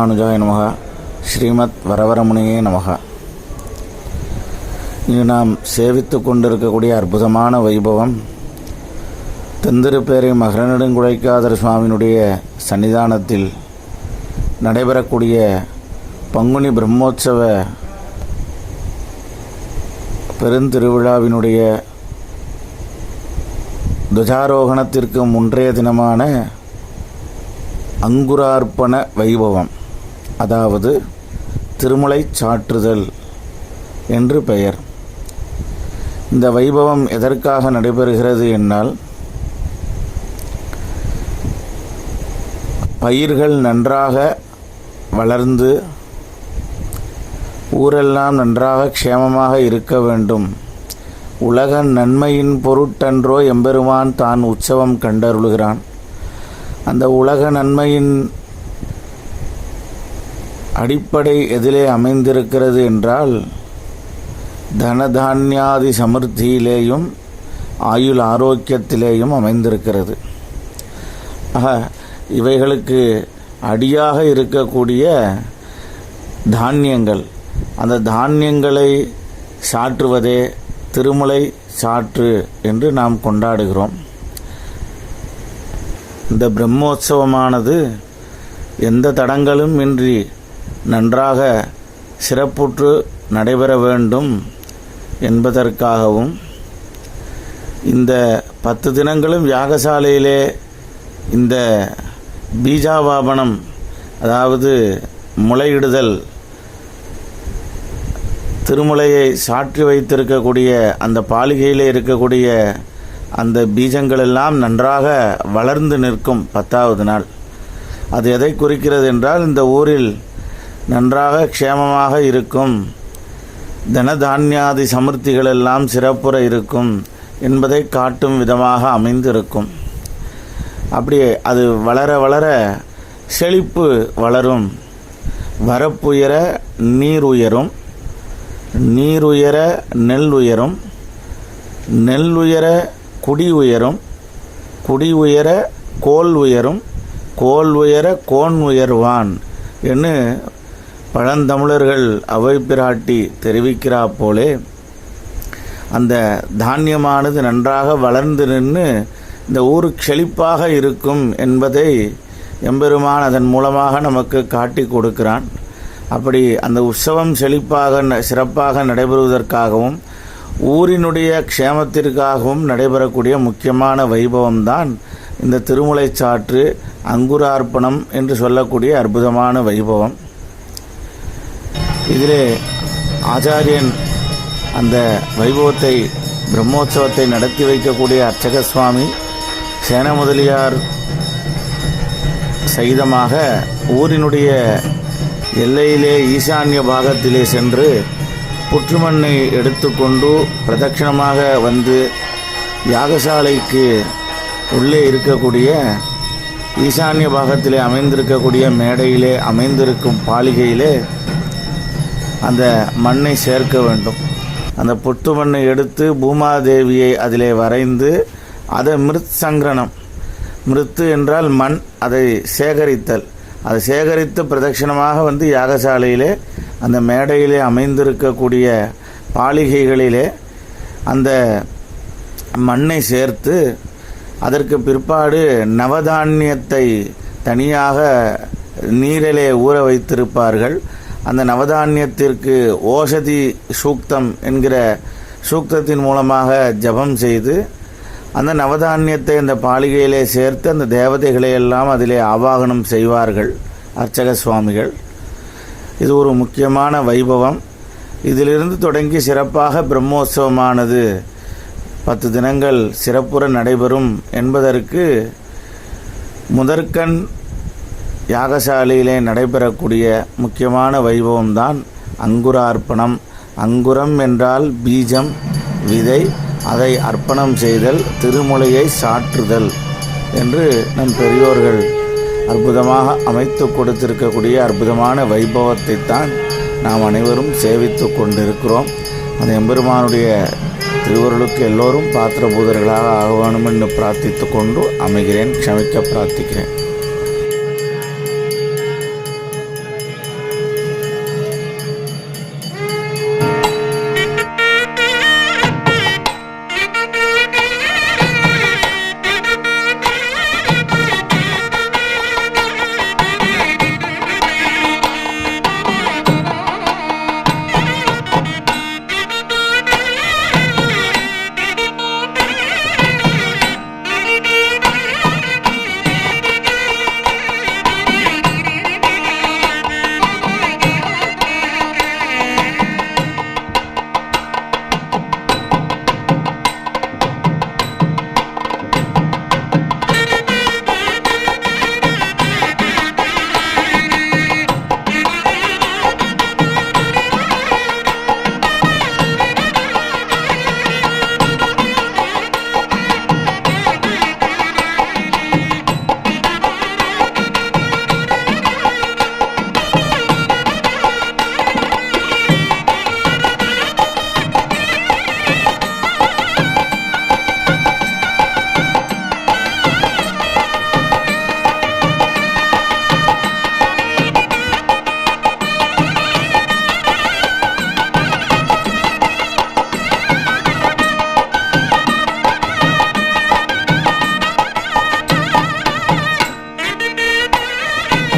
ராமானுஜாய நமக ஸ்ரீமத் வரவரமுனியே நமக. இங்கு நாம் சேவித்து கொண்டிருக்கக்கூடிய அற்புதமான வைபவம் தெந்திருப்பேரை மகரநெடுங்குழைக்காதர் சுவாமியினுடைய சன்னிதானத்தில் நடைபெறக்கூடிய பங்குனி பிரம்மோற்சவ பெருந்திருவிழாவினுடைய துஜாரோகணத்திற்கு முன்றைய தினமான அங்குரார்ப்பண வைபவம். அதாவது திருமலை சாற்றுதல் என்று பெயர். இந்த வைபவம் எதற்காக நடைபெறுகிறது என்னால் பயிர்கள் நன்றாக வளர்ந்து ஊரெல்லாம் நன்றாக க்ஷேமமாக இருக்க வேண்டும். உலக நன்மையின் பொருட்டன்றோ எம்பெருமான் தான் உற்சவம் கண்டருளுகிறான். அந்த உலக நன்மையின் அடிப்படை எதிலே அமைந்திருக்கிறது என்றால் தனதானியாதி சமிருத்தியிலேயும் ஆயுள் ஆரோக்கியத்திலேயும் அமைந்திருக்கிறது. ஆக இவைகளுக்கு அடியாக இருக்கக்கூடிய தானியங்கள் அந்த தானியங்களை சாற்றுவதே திருமலை சாற்று என்று நாம் கொண்டாடுகிறோம். இந்த பிரம்மோற்சவமானது எந்த தடங்களும் இன்றி நன்றாக சிறப்புற்று நடைபெற வேண்டும் என்பதற்காகவும் இந்த பத்து தினங்களும் யாகசாலையிலே இந்த பீஜாவாபனம் அதாவது முளையிடுதல் திருமுலையை சாற்றி வைத்திருக்கக்கூடிய அந்த பாலிகையில் இருக்கக்கூடிய அந்த பீஜங்கள் எல்லாம் நன்றாக வளர்ந்து நிற்கும் பத்தாவது நாள். அது எதை குறிக்கிறது என்றால் இந்த ஊரில் நன்றாக க்ஷேமமாக இருக்கும். தனதானியாதி சமிருத்திகள் எல்லாம் சிறப்புற இருக்கும் என்பதை காட்டும் விதமாக அமைந்திருக்கும். அப்படியே அது வளர வளர செழிப்பு வளரும். வரப்புயர நீர் உயரும் நீர் உயர நெல் உயரும் நெல் உயர குடி உயரும் குடி உயர கோல் உயரும் கோல் உயர கோன் உயர்வான் என்று பழந்தமிழர்கள் அவை பிராட்டி தெரிவிக்கிறா போலே அந்த தானியமானது நன்றாக வளர்ந்து நின்று இந்த ஊர் செழிப்பாக இருக்கும் என்பதை எம்பெருமான் அதன் மூலமாக நமக்கு காட்டி கொடுக்கிறான். அப்படி அந்த உற்சவம் செழிப்பாக சிறப்பாக நடைபெறுவதற்காகவும் ஊரினுடைய க்ஷேமத்திற்காகவும் நடைபெறக்கூடிய முக்கியமான வைபவம் தான் இந்த திருமுலை சாற்று அங்குரார்ப்பணம் என்று சொல்லக்கூடிய அற்புதமான வைபவம். இதிலே ஆச்சாரியன் அந்த வைபவத்தை பிரம்மோற்சவத்தை நடத்தி வைக்கக்கூடிய அர்ச்சக சுவாமி சேன முதலியார் சகிதமாக ஊரினுடைய எல்லையிலே ஈசான்ய பாகத்திலே சென்று புற்றுமண்ணை எடுத்துக்கொண்டு பிரதட்சிணமாக வந்து யாகசாலைக்கு உள்ளே இருக்கக்கூடிய ஈசான்ய பாகத்திலே அமைந்திருக்கக்கூடிய மேடையிலே அமைந்திருக்கும் பாலிகையிலே அந்த மண்ணை சேர்க்க வேண்டும். அந்த பொட்டு மண்ணை எடுத்து பூமாதேவியை அதிலே வரைந்து அதை மிருத் சங்கரணம். மிருத்து என்றால் மண் அதை சேகரித்தல். அதை சேகரித்து பிரதட்சிணமாக வந்து யாகசாலையிலே அந்த மேடையிலே அமைந்திருக்கக்கூடிய பாலிகைகளிலே அந்த மண்ணை சேர்த்து அதற்கு பிற்பாடு நவதானியத்தை தனியாக நீரிலே ஊற வைத்திருப்பார்கள். அந்த நவதானியத்திற்கு ஓஷதி சூக்தம் என்கிற சூக்தத்தின் மூலமாக ஜபம் செய்து அந்த நவதானியத்தை அந்த பாலிகையிலே சேர்த்து அந்த தேவதைகளை எல்லாம் அதிலே ஆவாகனம் செய்வார்கள் அர்ச்சக சுவாமிகள். இது ஒரு முக்கியமான வைபவம். இதிலிருந்து தொடங்கி சிறப்பாக பிரம்மோற்சவமானது பத்து தினங்கள் சிறப்புற நடைபெறும் என்பதற்கு முதற்கண் யாகசாலையிலே நடைபெறக்கூடிய முக்கியமான வைபவம்தான் அங்குரார்ப்பணம். அங்குரம் என்றால் பீஜம் விதை அதை அர்ப்பணம் செய்தல் திருமுலையை சாற்றுதல் என்று நம் பெரியோர்கள் அற்புதமாக அமைத்து கொடுத்திருக்கக்கூடிய அற்புதமான வைபவத்தை தான் நாம் அனைவரும் சேவித்து கொண்டிருக்கிறோம். அந்த எம்பெருமானுடைய திருவருளுக்கு எல்லோரும் பாத்திரபூதர்களாக ஆக வேண்டும் என்று பிரார்த்தித்து கொண்டு அமைகிறேன் க்ஷமிக்க பிரார்த்திக்கிறேன்.